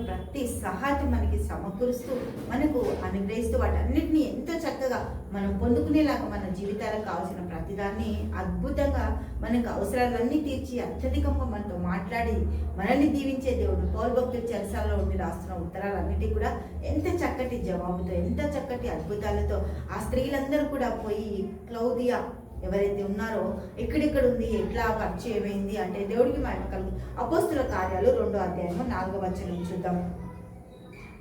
ప్రతి సహాయం మనకి సమకూరుస్తూ మనకు అనుగ్రహిస్తూ వాటన్నిటిని ఎంతో చక్కగా మనం పొందుకునేలాగా మన జీవితాలకు కావాల్సిన ప్రతిదాన్ని అద్భుతంగా మనకు అవసరాలన్నీ తీర్చి అత్యధికంగా మనతో మాట్లాడి మనల్ని దీవించే దేవుడు పౌరు భక్తుల చెరసాలలో ఉండి రాస్తున్న ఉత్తరాలన్నిటికీ కూడా ఎంత చక్కటి జవాబుతో ఎంత చక్కటి అద్భుతాలతో ఆ స్త్రీలందరూ కూడా పోయి క్లౌదియా ఎవరైతే ఉన్నారో ఎక్కడెక్కడ ఉంది ఎట్లా పరిచయం అంటే దేవుడికి మహిమ కలుగు అపోస్తుల కార్యాలు రెండో అధ్యాయము నాలుగో వచనం చూద్దాం.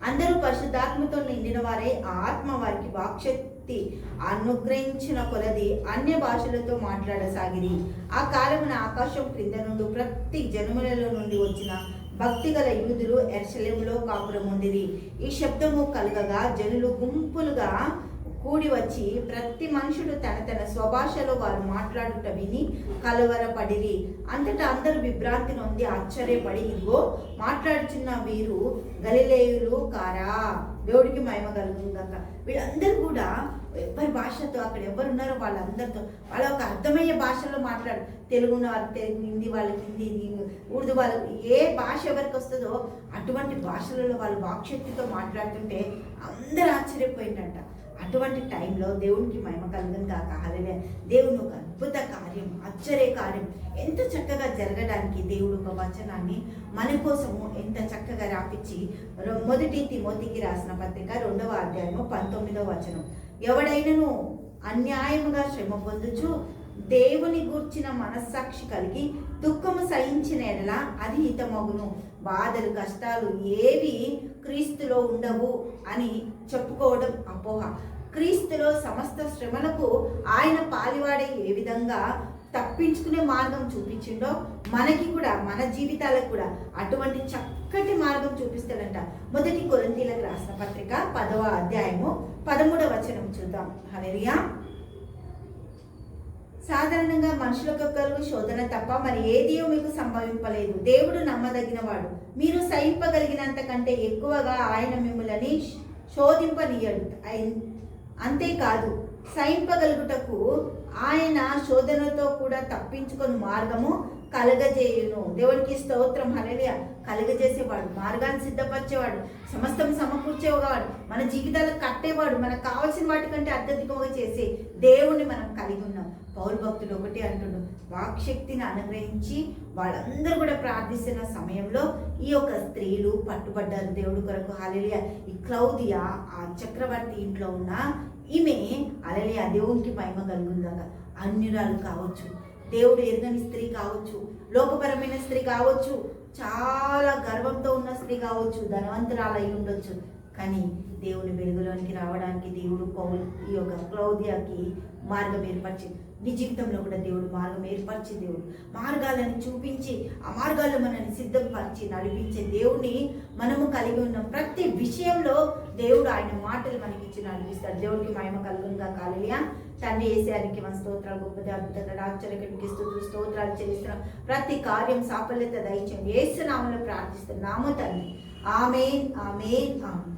అందరూ పరిశుద్ధాత్మతో నిండిన వారే ఆ ఆత్మ వారికి వాక్శక్తి అనుగ్రహించిన కొలది అన్య భాషలతో మాట్లాడసాగిరి. ఆ కాలమున ఆకాశం క్రింద నుండి ప్రతి జనములలో నుండి వచ్చిన భక్తి గల యూదులు ఎర్షలేములో కాపురం ఉండిరి ఈ శబ్దము కలగగా జనులు గుంపులుగా కూడి వచ్చి ప్రతి మనుషుడు తన తన స్వభాషలో వారు మాట్లాడుట విని కలవరపడిరి. అంతటా అందరూ విభ్రాంతి నొంది ఆశ్చర్యపడి ఇదిగో మాట్లాడుచున్న వీరు గలిలేయులు కారా? దేవుడికి మహిమ కలుగుందాక వీళ్ళందరూ కూడా ఎవరి భాషతో అక్కడ ఎవరు ఉన్నారో వాళ్ళందరితో వాళ్ళ ఒక అర్థమయ్యే భాషలో మాట్లాడు. తెలుగు వాళ్ళకి తెలుగు హిందీ వాళ్ళకి హిందీ ఉర్దూ వాళ్ళకి ఏ భాష ఎవరికి వస్తుందో అటువంటి భాషలలో వాళ్ళు వాక్శక్తితో మాట్లాడుతుంటే అందరూ ఆశ్చర్యపోయిందంట అటువంటి టైంలో దేవునికి మహిమ కలుగును కాక హలే దేవుని ఒక అద్భుత కార్యం ఆశ్చర్య కార్యం ఎంత చక్కగా జరగడానికి దేవుడు ఒక వచనాన్ని మన కోసము ఎంత చక్కగా రాపించి రొ- మొదటి తిమోతికి రాసిన పత్రిక రెండవ అధ్యాయము పంతొమ్మిదవ వచనం. ఎవడైనను అన్యాయముగా శ్రమ పొందుచు దేవుని గూర్చిన మనస్సాక్షి కలిగి దుఃఖము సహించిన ఎడల అది హితమగును బాధలు కష్టాలు ఏవి క్రీస్తులో ఉండవు అని చెప్పుకోవడం అపోహ. క్రీస్తులో సమస్త శ్రమలకు ఆయన పాలివాడే ఏ విధంగా తప్పించుకునే మార్గం చూపించిండో మనకి కూడా మన జీవితాలకు కూడా అటువంటి చక్కటి మార్గం చూపిస్తాడంట. మొదటి కొరంతీలకు రాసిన పత్రిక పదవ అధ్యాయము పదమూడవ వచనం చూద్దాం. హలరియా సాధారణంగా మనుషులకు కలుగు శోధన తప్ప మరి ఏదియో మీకు సంభవింపలేదు. దేవుడు నమ్మదగినవాడు. మీరు సహింపగలిగినంత కంటే ఎక్కువగా ఆయన మిమ్మల్ని శోధింపనీయడు. అంతేకాదు సహింపగలుగుటకు ఆయన శోధనతో కూడా తప్పించుకొని మార్గము కలగజేయును. దేవునికి స్తోత్రం హల్లెలూయా. కలగజేసేవాడు మార్గాన్ని సిద్ధపరిచేవాడు సమస్తం సమకూర్చేవాడు మన జీవితాలకు కట్టేవాడు మనకు కావాల్సిన వాటికంటే అత్యధికంగా చేసే దేవుణ్ణి మనం కలిగి ఉన్నాం. పౌరు భక్తులు ఒకటి అంటుండు వాక్శక్తిని అనుగ్రహించి వాళ్ళందరూ కూడా ప్రార్థిస్తున్న సమయంలో ఈ యొక్క స్త్రీలు పట్టుబడ్డారు దేవుడు కొరకు హాలెలియా ఈ క్లౌదియా ఆ చక్రవర్తి ఇంట్లో ఉన్న ఈమె అలలియా దేవునికి మహిమ కలుగుందాక అన్యురాలు కావచ్చు. దేవుడు ఎరగని స్త్రీ కావచ్చు లోకపరమైన స్త్రీ కావచ్చు చాలా గర్వంతో ఉన్న స్త్రీ కావచ్చు ధనవంతురాలై ఉండొచ్చు. కానీ దేవుని వెలుగులోనికి రావడానికి దేవుడు పౌల్ ఈ యొక్క క్లౌదియాకి మార్గం ఏర్పరిచింది నీ జీవితంలో కూడా దేవుడు మార్గం ఏర్పరిచి దేవుడు మార్గాలను చూపించి ఆ మార్గాల్లో మనల్ని సిద్ధపరిచి నడిపించే దేవుడిని మనము కలిగి ఉన్న ప్రతి విషయంలో దేవుడు ఆయన మాటలు మనకి నడిపిస్తాడు దేవుడికి మహిమ కలుగునుగా కాలియా. తండ్రి వేసేయానికి మన స్తోత్రాలు గొప్పది అద్భుతంగా ఆశ్చర్యకరికి స్థుతులు స్తోత్రాలు చెల్లిస్తున్నాం. ప్రతి కార్యం సాఫల్యత దయచేయండి ఏసునామంలో ప్రార్థిస్తున్నాము తండ్రి. ఆమెన్ ఆమెన్ ఆమె